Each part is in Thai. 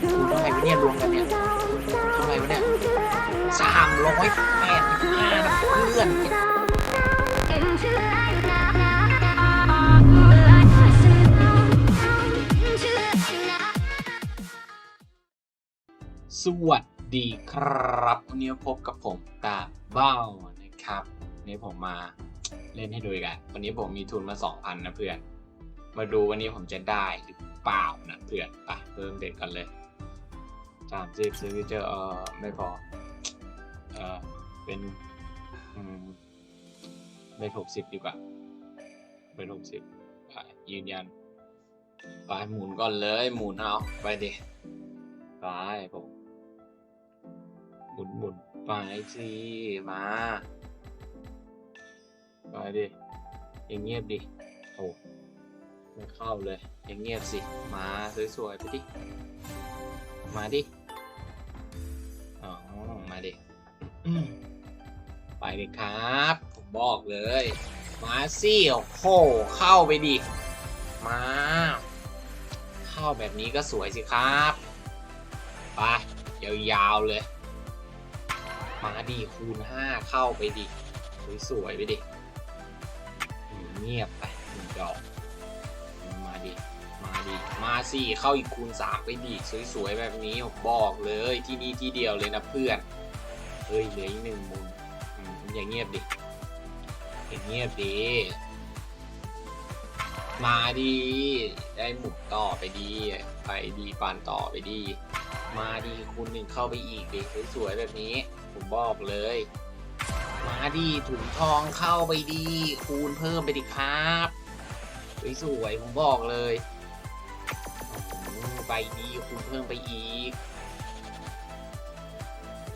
คูณเท่าไหร่วะเนี่ยรวมกันเนี่ยเท่าไหร่วะเนี่ยสามร้อยแปดสิบห้านะเพื่อนสวัสดีครับ วันนี้พบกับผมตาเบ้านะครับวันนี้ผมมาเล่นให้ดูกันวันนี้ผมมีทุนมา 2,000 นะเพื่อน มาดูวันนี้ผมจะได้หรือเปล่านะเพื่อน ไปเริ่มเด็ดกันเลย สามสิบซื้อเจอเออไม่พอเออเป็นอืมเป็นหกสิบดีกว่าเป็นหกสิบไปยืนยันไปหมุนก่อนเลยหมุนเอาไปดิไปผมหมุนหมุนไปสิมาไปดิอย่างเงียบดิโอ้ไม่เข้าเลยอย่างเงียบสิมาสวยๆไปดิมาดิ ดิอืมไปดิครับ ผมบอกเลย มาสิโอ้โหเข้าไปดิ มา เข้าแบบนี้ก็สวยสิครับ ไป ยาวๆเลย มาดีคูณห้าเข้าไปดิ สวยๆไปดิอืมเงียบไปหนึ่งดอก มาดิมาดิ มาสิเข้าอีกคูณสามไปดิ สวยๆแบบนี้ผมบอกเลยที่นี่ที่เดียวเลยนะเพื่อน เฮ้ยเหลืออีกหนึ่งมุมอืมอย่างเงียบดิอย่างเงียบดิ มาดี ได้หมุนต่อไปดี ไปดีปานต่อไปดี มาดีคูณหนึ่งเข้าไปอีกดิสวยๆแบบนี้ ผมบอกเลย มาดีถุงทองเข้าไปดี คูณเพิ่มไปดิครับสวยๆผมบอกเลย ไปดีคูณเพิ่มไปอีก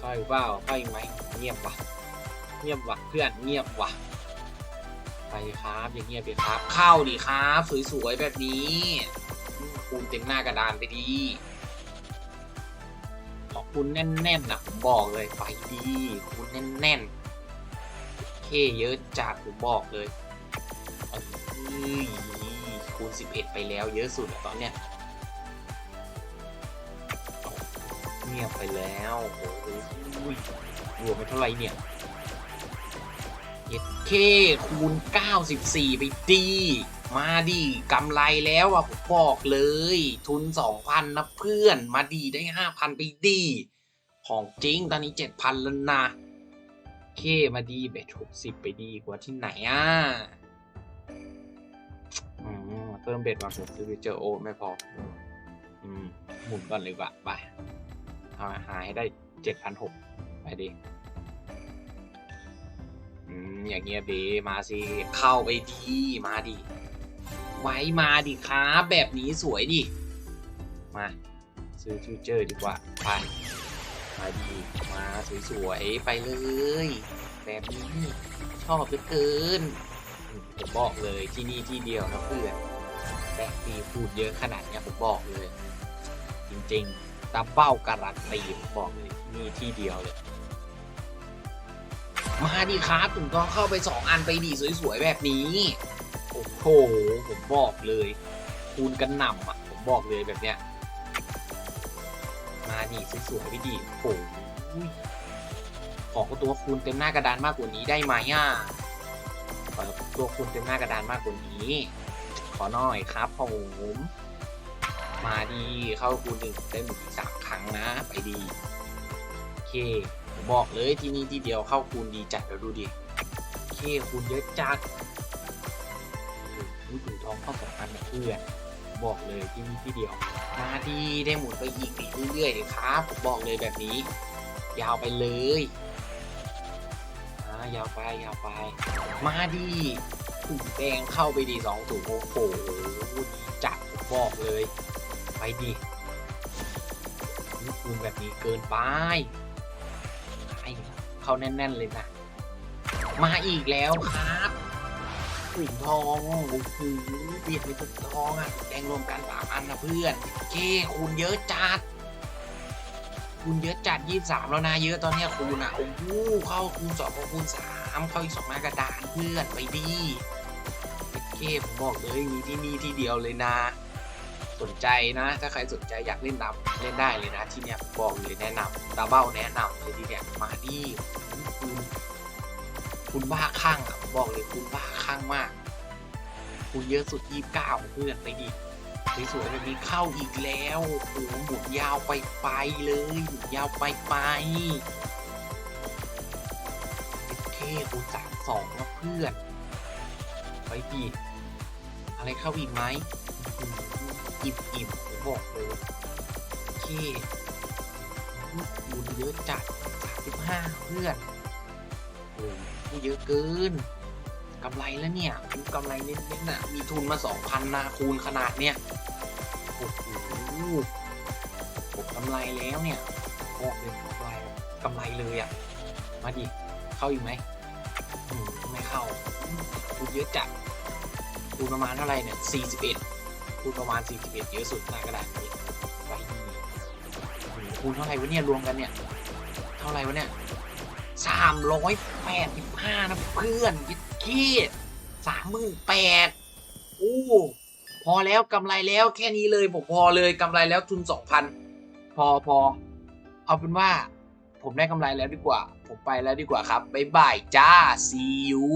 เข้าอีกเปล่าเข้าอีกไหมเงียบว่ะเงียบว่ะเพื่อนเงียบว่ะไปครับอย่างเงียบไปครับ เข้าดิครับ สวยๆแบบนี้คูณเต็มหน้ากระดานไปดีขอบคุณแน่นๆนะผมบอกเลยไปดีคุณแน่นๆเคเยอะจัดผมบอกเลยเอ้ยคูณ11 ไปแล้วเยอะสุดตอนเนี้ย งียบไปแล้วโอ้โหรวมไปเท่าไหร่เนี่ยเย็ดเคคูณ 94 ไปดี มาดีกำไรแล้วอะผมบอกเลย ทุน 2,000 นะเพื่อน มาดีได้ 5,000 ไปดี ของจริงตอนนี้ 7,000 แล้วนะ เคมาดีเบ็ด60 ไปดีกว่าที่ไหนอะอืมเพิ่มเบ็ดมาผมซื้อเจอโอไม่พอ อืม หมุนก่อนเลยว่ะ ไปาหาให้ได้7,600ไปดิอืมอย่างเงี้ยเบมาสิ เข้าไปดีมาดิ ไว้มาดิครับแบบนี้สวยดิ มา ซื้อฟิวเจอร์ดีกว่า ไป มาดี มาสวยๆ ไปเลย แบบนี้ ชอบเหลือเกิน ผมบอกเลยที่นี่ที่เดียวนะเพื่อนแบกปีพูดเยอะขนาดเนี้ยผมบอกเลย จริงๆ ตามเป้าการันตีผมบอกเลยที่นี่ที่เดียวเลย มาดีครับถึงต้องเข้าไปสองอันไปดีสวยๆ แบบนี้ โอ้โห ผมบอกเลย คูณกันหน่ำอะ ผมบอกเลยแบบเนี้ย มาดีสวยๆไปดีโอ้โหขอตัวคูณเต็มหน้ากระดานมากกว่านี้ได้ไหมอะขอตัวคูณเต็มหน้ากระดานมากกว่านี้ ขอหน่อยครับผมมาดีเข้าคูณหนึ่งได้หมุ เคผมบอกเลยที่นี่ที่เดียวเข้าคูณดีจัดแล้วดูดิเคคูณเยอะจัดนี่ถุงทองเข้าสองพันเพื่อนบอกเลยที่นี่ที่เดียวมาดีได้หมุนไปอีกเรื่อยๆครับผมบอกเลยแบบนี้ ยาวไปเลยอ่ายาวไปยาวไป มาดีถุงแดงเข้าไปดีสองถุงโอ้โหดีจัดผมบอกเลย ไปดีนี่คูณแบบนี้เกินไป เขาแน่น ๆ เลยนะ มาอีกแล้วครับถุงทองโอ้โหเปลี่ยนเป็นถุงทองอะแดงรวมกันสามอันนะเพื่อนเก้คูณเยอะจัดคูณเยอะจัดยี่สามแล้วนะเยอะตอนเนี้ยคูณอะโอ้โหเข้าคูณสองเข้าคูณสามเข้าอีกสองหน้ากระดานเพื่อนไปดีเก้ผมบอกเลยมีที่นี่ที่เดียวเลยนะ สนใจนะ ถ้าใครสนใจอยากเล่นดำเล่นได้เลยนะ ที่เนี้ยบอกเลยแนะนำดาเบ้าแนะนำเลยที่เนี้ยมาดิคุณคุณบ้าคลั่งอะผมบอกเลยคุณบ้าคลั่งมาก คุณเยอะสุดยี่เก้าเพื่อนไปดิสวยๆแบบนี้เข้าอีกแล้วโอ้โหหมุนยาวไปไปเลยหมุนยาวไปไปเท่กูสามสองนะเพื่อนไปดิอะไรเข้าอีกไหม อิ่มอิ่มผมบอกเลยโอเคทุนเยอะจัดสามสิบห้าเพื่อนโอ้โหเยอะเกินกำไรแล้วเนี่ยคุณกำไรเน้นๆน่ะ มีทุนมาสองพันนาคูณขนาดเนี้ยโอ้โหผมกำไรแล้วเนี่ยบอกเลยกำไรกำไรเลยอะ มาดิ เข้าอีกไหมไม่เข้าอืมทุนเยอะจัดทุนประมาณเท่าไหร่เนี่ยสี่สิบเอ็ด ทุนประมาณสี่สิบเยอะสุดหน้ากระดาษนี้ไว้ดีคูณเท่าไหร่วะเนี่ยรวมกันเนี่ย เท่าไหร่วะเนี่ยสามร้อยแปดสิบห้านะเพื่อนยิดคีดสามหมื่นแปดโอ้พอแล้วกำไรแล้วแค่นี้เลยผมพอเลยกำไรแล้วทุนสองพันพอพอเอาเป็นว่า ผมได้กำไรแล้วดีกว่า ผมไปแล้วดีกว่าครับ บ๊ายบายจ้า see you